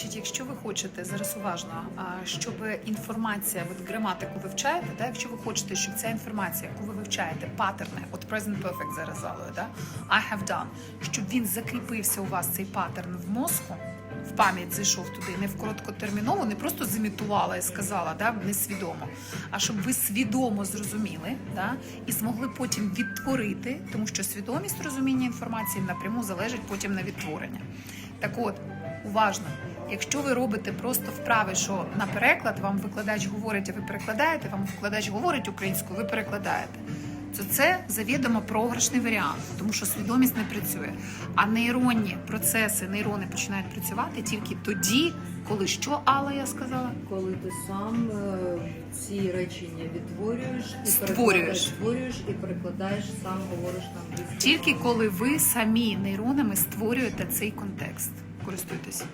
Значить, якщо ви хочете зараз уважно, щоб інформація, от граматику вивчаєте, да, якщо ви хочете, щоб ця інформація, яку ви вивчаєте, паттерни, от present perfect зараз залою, да, I have done, щоб він закріпився у вас цей паттерн в мозку, в пам'ять зайшов туди, не в короткотерміново, не просто зімітувала і сказала, да, несвідомо, а щоб ви свідомо зрозуміли да, і змогли потім відтворити, тому що свідомість розуміння інформації напряму залежить потім на відтворення. Так от, уважно, якщо ви робите просто вправи, що на переклад вам викладач говорить, а ви перекладаєте, вам викладач говорить українською, ви перекладаєте. То це завідомо програшний варіант, тому що свідомість не працює. А нейронні процеси, нейрони починають працювати тільки тоді, коли що, Алла, я сказала? Коли ти сам е, ці речення відтворюєш і Створюєш. створюєш і перекладаєш, сам говориш на англійській. Тільки коли ви самі нейронами створюєте цей контекст. Користуйтесь.